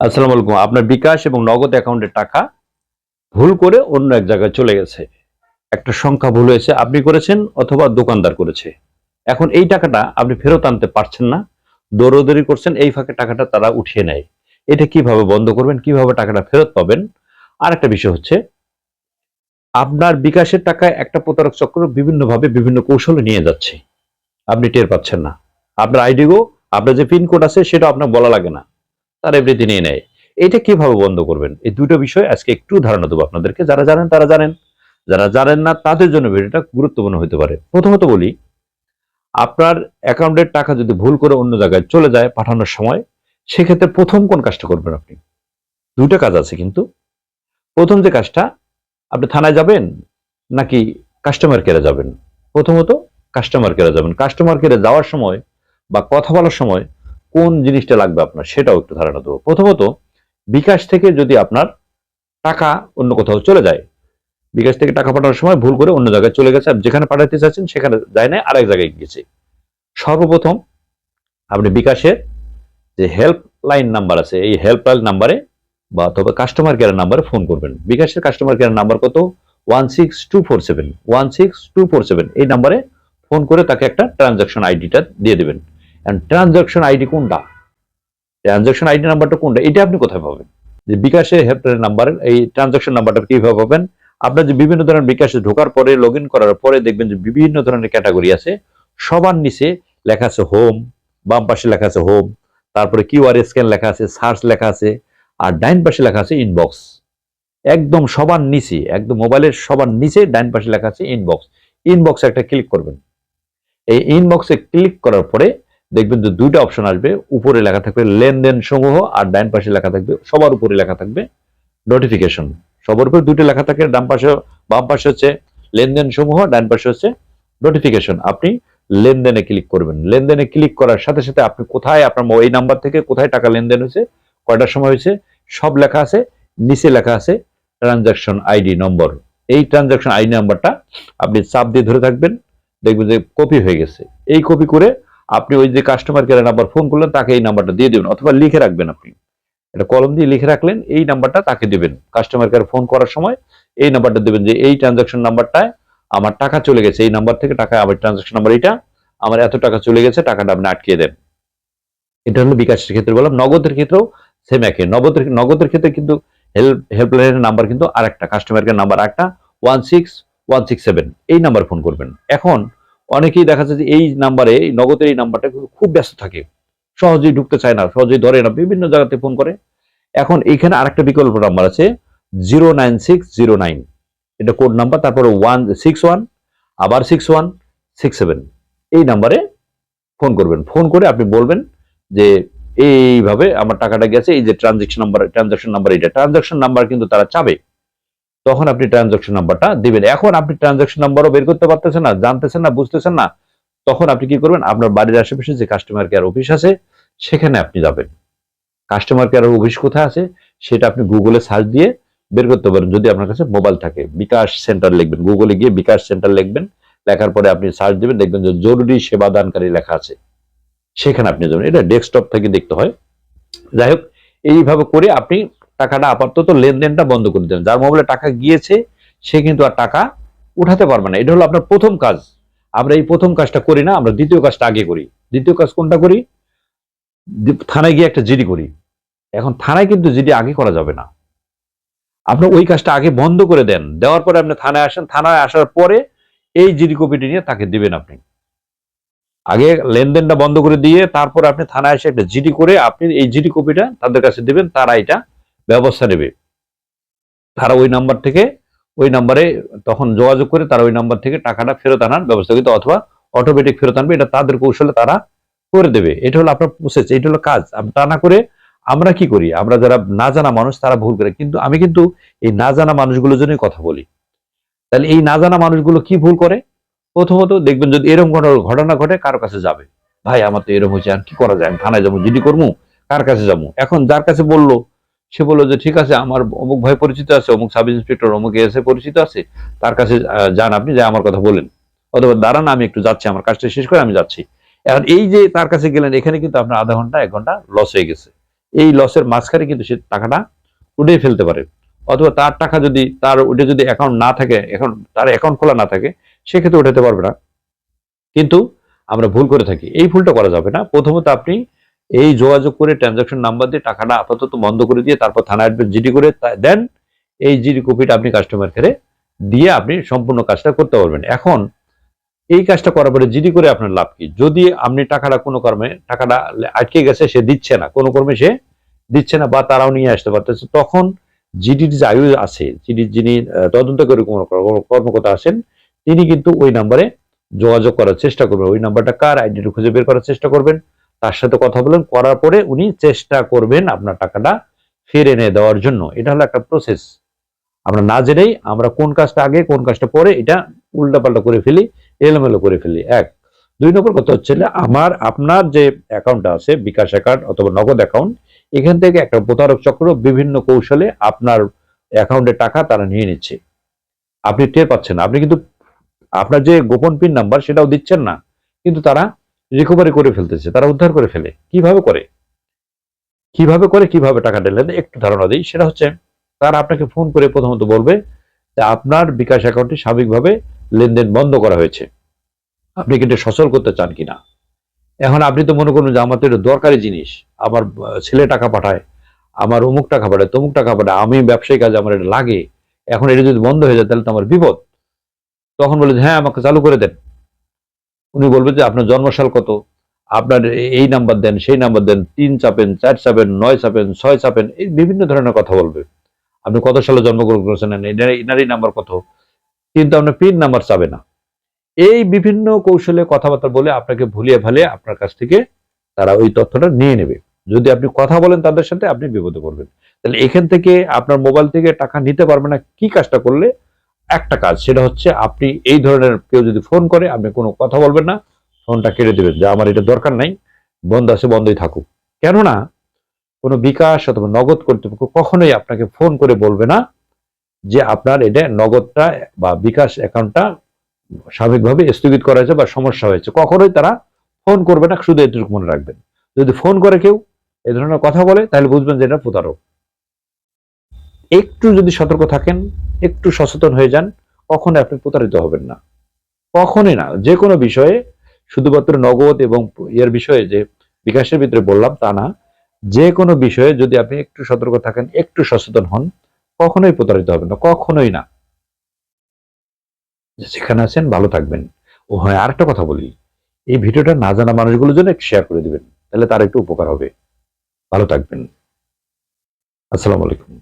আসসালামু আলাইকুম। আপনার বিকাশ এবং নগদ অ্যাকাউন্টের টাকা ভুল করে অন্য এক জায়গায় চলে গেছে। একটা সংখ্যা ভুল হয়েছে, আপনি করেছেন অথবা দোকানদার করেছে। এখন এই টাকাটা আপনি ফেরত আনতে পারছেন না, দৌড়দৌড়ি করছেন, এই ফাঁকে টাকাটা তারা উঠিয়ে নেয়। এটা কীভাবে বন্ধ করবেন, কীভাবে টাকাটা ফেরত পাবেন? আর একটা বিষয় হচ্ছে, আপনার বিকাশের টাকায় একটা প্রতারক চক্র বিভিন্নভাবে বিভিন্ন কৌশলে নিয়ে যাচ্ছে। আপনি টের পাচ্ছেন না। আপনার আইডিগো আপনার যে পিনকোড আছে, সেটা আপনার বলা লাগে না। তারা এভরিথিং নিয়ে নেয় এটা কীভাবে বন্ধ করবেন? এই দুটো বিষয় আজকে একটু ধারণা দেবো আপনাদেরকে। যারা জানেন, তারা জানেন। যারা জানেন না, তাদের জন্য ভিডিওটা গুরুত্বপূর্ণ হতে পারে। প্রথমত বলি, আপনার অ্যাকাউন্টের টাকা যদি ভুল করে অন্য জায়গায় চলে যায় পাঠানোর সময়, সেক্ষেত্রে প্রথম কোন কাজটা করবেন আপনি? দুটো কাজ আছে কিন্তু। প্রথম যে কাজটা, আপনি থানায় যাবেন নাকি কাস্টমার কেয়ারে যাবেন? প্রথমত কাস্টমার কেয়ারে যাবেন। কাস্টমার কেয়ারে যাওয়ার সময় বা কথা বলার সময় কোন জিনিসটা লাগবে আপনার সেটাও একটু ধারণা দেবো। প্রথমত, বিকাশ থেকে যদি আপনার টাকা অন্য কোথাও চলে যায়, বিকাশ থেকে টাকা পাঠানোর সময় ভুল করে অন্য জায়গায় চলে গেছে যেখানে পাঠাতে চাচ্ছেন সেখানে যায় না, আরেক জায়গায় গিয়েছে। সর্বপ্রথম, আপনি বিকাশের যে হেল্পলাইন নাম্বার আছে, এই হেল্পলাইন নাম্বারে বা অথবা কাস্টমার কেয়ার নাম্বারে ফোন করবেন। বিকাশের কাস্টমার কেয়ার নাম্বার কত? One six two four seven one six two four seven এই নাম্বারে ফোন করে তাকে একটা ট্রানজাকশন আইডিটা দিয়ে দেবেন। ট্রানজাকশন আইডি কোনটা? ট্রানজাকশন আইডি নাম্বারটা কোনটা? এটা আপনি কোথায় পাবেন? যে বিকাশের হেল্পলাইন নাম্বার এই ট্রানজাকশন নাম্বারটা কীভাবে পাবেন? আপনার যে বিভিন্ন ধরনের বিকাশে ঢোকার পরে লগ করার পরে দেখবেন যে বিভিন্ন ধরনের ক্যাটাগরি আছে। সবার নিচে লেখা আছে হোম বাম পাশে লেখা আছে হোম তারপরে কিউআর স্ক্যান লেখা আছে সার্চ লেখা আছে, আর ডাইন পাশে লেখা আছে ইনবক্স একদম সবার নিচে, একদম মোবাইলের সবার নিচে ডাইন পাশে লেখা আছে ইনবক্স ইনবক্সে একটা ক্লিক করবেন। এই ইনবক্সে ক্লিক করার পরে দেখবেন যে দুইটা অপশন আসবে, উপরে লেখা থাকবে লেনদেন সমূহ আর ডান পাশে লেখা থাকবে, সবার উপরে লেখা থাকবে নোটিফিকেশন সবার উপরে দুইটা লেখা থাকে, ডান পাশে, বাম পাশে হচ্ছে লেনদেন সমূহ, ডান পাশে হচ্ছে নোটিফিকেশন আপনি লেনদেনে ক্লিক করবেন। লেনদেনে ক্লিক করার সাথে সাথে আপনি কোথায়, আপনার এই নাম্বার থেকে কোথায় টাকা লেনদেন হয়েছে, কয়টার সময় হয়েছে, সব লেখা আছে, নিচে লেখা আছে ট্রানজাকশন আইডি নম্বর এই ট্রানজাকশন আইডি নাম্বারটা আপনি চাপ দিয়ে ধরে থাকবেন, দেখবেন যে কপি হয়ে গেছে। এই কপি করে আপনি ওই যে কাস্টমার কেয়ার নাম্বার ফোন করলেন, তাকে এই নাম্বারটা দিয়ে দেবেন, অথবা লিখে রাখবেন আপনি। এটা কলম দিয়ে লিখে রাখলেন, এই নাম্বারটা তাকে দেবেন। কাস্টমার কেয়ার ফোন করার সময় এই নাম্বারটা দেবেন যে, এই ট্রানজাকশন নাম্বারটায় আমার টাকা চলে গেছে, এই নাম্বার থেকে টাকা, আমার ট্রানজাকশন নাম্বার এটা আমার এত টাকা চলে গেছে, টাকাটা আপনি আটকিয়ে দেন। এটা হলো বিকাশের ক্ষেত্রে বললাম, নগদের ক্ষেত্রেও সেম একই। নগদের নগদের ক্ষেত্রে কিন্তু হেল্প হেল্পলাইনের নাম্বার কিন্তু আরেকটা কাস্টমার কেয়ার নাম্বার একটা one six one six seven এই নাম্বার ফোন করবেন। এখন অনেকেই দেখা যাচ্ছে যে এই নাম্বারে নগদের এই নাম্বারটা কিন্তু খুব ব্যস্ত থাকে। সহজেই ঢুকতে চায় না, সহজেই ধরে না, বিভিন্ন জায়গাতে ফোন করে। এখন এইখানে আরেকটা বিকল্প নাম্বার আছে zero nine six zero nine এটা কোড নাম্বার তারপরে ওয়ান সিক্স ওয়ান আবার সিক্স ওয়ান সিক্স সেভেন এই নাম্বারে ফোন করবেন। ফোন করে আপনি বলবেন যে, এইভাবে আমার টাকাটা গেছে, এই যে ট্রানজেকশন নাম্বার ট্রানজাকশন নাম্বার এটা ট্রানজাকশন নাম্বার কিন্তু তারা চাবে। তখন আপনি ট্রানজাকশন নাম্বারটা দিবেন। এখন আপনি ট্রানজাকশন নাম্বারও বের করতে পারতেছেন না, জানতেছেন না, বুঝতেছেন না, তখন আপনি কি করবেন? আপনার বাড়ির আশেপাশে যে কাস্টমার কেয়ার অফিস আছে, সেখানে আপনি যাবেন। কাস্টমার কেয়ার অফিস কোথায় আছে, সেটা আপনি গুগলে সার্চ দিয়ে বের করতে পারেন। যদি আপনার কাছে মোবাইল থাকে, বিকাশ সেন্টার লিখবেন। গুগলে গিয়ে বিকাশ সেন্টার লিখবেন। লেখার পরে আপনি সার্চ দিবেন, দেখবেন যে জরুরি সেবা দানকারী লেখা আছে। সেখানে আপনি যাবেন। এটা ডেস্কটপ থেকে দেখতে হয়। যাই হোক, এইভাবে করে আপনি টাকাটা আপাতত লেনদেনটা বন্ধ করে দেন যার মোবাইলে টাকা গিয়েছে, সে কিন্তু আর টাকা উঠাতে পারবে না। এটা হলো আপনার প্রথম কাজ। আমরা এই প্রথম কাজটা করি না, আমরা দ্বিতীয় কাজটা আগে করি। দ্বিতীয় কাজ কোনটা করি? থানায় গিয়ে একটা জিডি করি। এখন থানায় কিন্তু জিডি আগে করা যাবে না। আপনি ওই কাজটা আগে বন্ধ করে দেন। দেওয়ার পরে আপনি থানায় আসেন। থানায় আসার পরে এই জিডি কপিটি নিয়ে তাকে দিবেন আপনি। আগে লেনদেনটা বন্ধ করে দিয়ে তারপর আপনি থানায় এসে একটা জিডি করে আপনি এই জিডি কপিটা তাদের কাছে দিবেন, তারা এটা ব্যবস্থা নেবে। তারা ওই নাম্বার থেকে, ওই নাম্বারে তখন যোগাযোগ করে তারা ওই নাম্বার থেকে টাকাটা ফেরত আনার ব্যবস্থা কিন্তু অথবা অটোমেটিক ফেরত আনবে। এটা তাদের কৌশলে তারা করে দেবে। এটা হলো আপনার প্রসেস এটা হলো কাজ। তা না করে আমরা কি করি? আমরা যারা না জানা মানুষ, তারা ভুল করে। কিন্তু আমি কিন্তু এই না জানা মানুষগুলোর জন্যই কথা বলি। তাহলে এই না জানা মানুষগুলো কি ভুল করে? প্রথমত দেখবেন যদি এরকম ঘটনা ঘটে, কারও কাছে যাবে। ভাই, আমার তো এরকম হয়েছে, আর কি করা যায়? আমি থানায় যাব, জিডি করব? কার কাছে যাব? এখন যার কাছে বলল সে বলল যে, ঠিক আছে, আমার অমুক ভাই পরিচিত আছে, অমুক সাব ইন্সপেক্টর অমুক এসে পরিচিত আছে, তার কাছে যান আপনি যে আমার কথা বলেন। অথবা দাঁড়ান, আমি একটু যাচ্ছি, আমার কাজটা শেষ করে আমি যাচ্ছি। এখন এই যে তার কাছে গেলেন, এখানে কিন্তু আপনার আধা ঘণ্টা, এক ঘণ্টা লস হয়ে গেছে। এই লসের মাঝখানে কিন্তু সে টাকাটা উঠে ফেলতে পারে। অথবা তার টাকা যদি, তার ওটা যদি অ্যাকাউন্ট না থাকে, এখন তার অ্যাকাউন্ট খোলা না থাকে, সেক্ষেত্রে উঠাতে পারবে না। কিন্তু আমরা ভুল করে থাকি। এই ভুলটা করা যাবে না। প্রথমত আপনি এই যোগাযোগ করে ট্রানজাকশন নাম্বার দিয়ে টাকাটা আপাতত বন্ধ করে দিয়ে তারপর থানা অ্যাডমিট জিডি করে দেন, এই জিডি কপিটা আপনি কাস্টমার কেয়ারে দিয়ে আপনি সম্পূর্ণ কাজটা করতে পারবেন। এখন, এই কাজটা করার পরে জিডি করে আপনার লাভ কি? যদি আপনি টাকাটা কোনো কর্মে, টাকাটা আটকে গেছে, সে দিচ্ছে না, কোনো কর্মে সে দিচ্ছে না বা তারাও নিয়ে আসতে পারতেছে, তখন জিডির যে আয়ু আছে জিডির যিনি তদন্তকারী কর্মকর্তা আছেন, তিনি কিন্তু ওই নাম্বারে যোগাযোগ করার চেষ্টা করবেন। ওই নাম্বারটা কার আইডিটা খুঁজে বের করার চেষ্টা করবেন। তার সাথে কথা বলেন, করার পরে উনি চেষ্টা করবেন আপনার টাকাটা ফিরে এনে দেওয়ার জন্য। এটা হলো একটা প্রসেস আমরা না জেনেই আমরা কোন কাজটা আগে, কোন কাজটা পরে, এটা উল্টাপাল্টা করে ফেলি, এলোমেলো করে ফেলি। এক। দুই নম্বর কথা হচ্ছে আমার, আপনার যে অ্যাকাউন্টটা আছে, বিকাশ অ্যাকাউন্ট অথবা নগদ অ্যাকাউন্ট এখান থেকে একটা প্রতারক চক্র বিভিন্ন কৌশলে আপনার অ্যাকাউন্টের টাকা তারা নিয়ে নিচ্ছে। আপনি টের পাচ্ছেন। আপনি কিন্তু, আপনার যে গোপন পিন নাম্বার সেটাও দিচ্ছেন না। কিন্তু তারা রিকভারি করে ফেলতেছে, তারা উদ্ধার করে ফেলে। কীভাবে করে? কীভাবে করে, কীভাবে টাকা ঢেলে দেয়? একটু ধারণা দিই। সেটা হচ্ছে, তারা আপনাকে ফোন করে প্রথমত বলবে যে আপনার বিকাশ অ্যাকাউন্টটি স্বাভাবিকভাবে লেনদেন বন্ধ করা হয়েছে। আপনি কিন্তু সচল করতে চান কিনা? এখন আপনি তো মনে করুন যে আমার তো এটা দরকারি জিনিস। আমার ছেলে টাকা পাঠায়, আমার অমুক টাকা পাঠায়, তমুক টাকা পাঠায়, আমি ব্যবসায়ী কাজে আমার এটা লাগে। এখন এটা যদি বন্ধ হয়ে যায়, তাহলে তো আমার বিপদ। তখন বলে হ্যাঁ আমাকে চালু করে দেন। উনি বলবে যে আপনার জন্মসাল কত? আপনার এই নাম্বার দেন, সেই নাম্বার দেন, তিন চাপেন, চার চাপেন, নয় চাপেন, ছয় চাপেন, এই বিভিন্ন ধরনের কথা বলবে। আপনি কত সালে জন্মগ্রহণ করেছেন? এনার- এনারই নাম্বার কত? কিন্তু আপনার পিন নাম্বার চাবে না। এই বিভিন্ন কৌশলে কথাবার্তা বলে আপনাকে ভুলিয়ে ভালিয়ে আপনার কাছ থেকে তারা ওই তথ্যটা নিয়ে নেবে। যদি আপনি কথা বলেন তাদের সাথে, আপনি বিপদে পড়বেন। তাহলে এখান থেকে আপনার মোবাইল থেকে টাকা নিতে পারবে না, কি কাজটা করলে একটা কাজ, সেটা হচ্ছে আপনি এই ধরনের কেউ যদি ফোন করে, আপনি কোনো কথা বলবেন না, ফোনটা কেটে দেবেন, যে আমার এটা দরকার নাই, বন্ধ আছে, বন্ধই থাকুক। কেননা, কোনো বিকাশ অথবা নগদ কর্তৃপক্ষ কখনোই আপনাকে ফোন করে বলবে না যে আপনার এটা নগদটা বা বিকাশ অ্যাকাউন্টটা স্বাভাবিকভাবে স্থগিত করা হয়েছে বা সমস্যা হয়েছে। কখনোই তারা ফোন করবে না, শুধু এটুকু মনে রাখবেন। যদি ফোন করে কেউ এ ধরনের কথা বলে, তাহলে বুঝবেন যে এটা প্রতারক। একটু যদি সতর্ক থাকেন একটু সচেতন হয়ে যান, কখনোই আপনি প্রতারিত হবেন না। কখনোই না, যে কোনো বিষয়ে, শুধুমাত্র নগদ এবং এর বিষয়ে যে বিকাশের ভিতরে বললাম তা না, যে কোনো বিষয়ে যদি আপনি একটু সতর্ক থাকেন, একটু সচেতন হন, কখনোই প্রতারিত হবেন না, কখনোই না। যেখানে আছেন, ভালো থাকবেন। ও হ্যাঁ আরেকটা কথা বলি। এই ভিডিওটা না জানা মানুষগুলোর জন্য শেয়ার করে দিবেন, তাহলে তার একটু উপকার হবে। ভালো থাকবেন। আসসালামু আলাইকুম।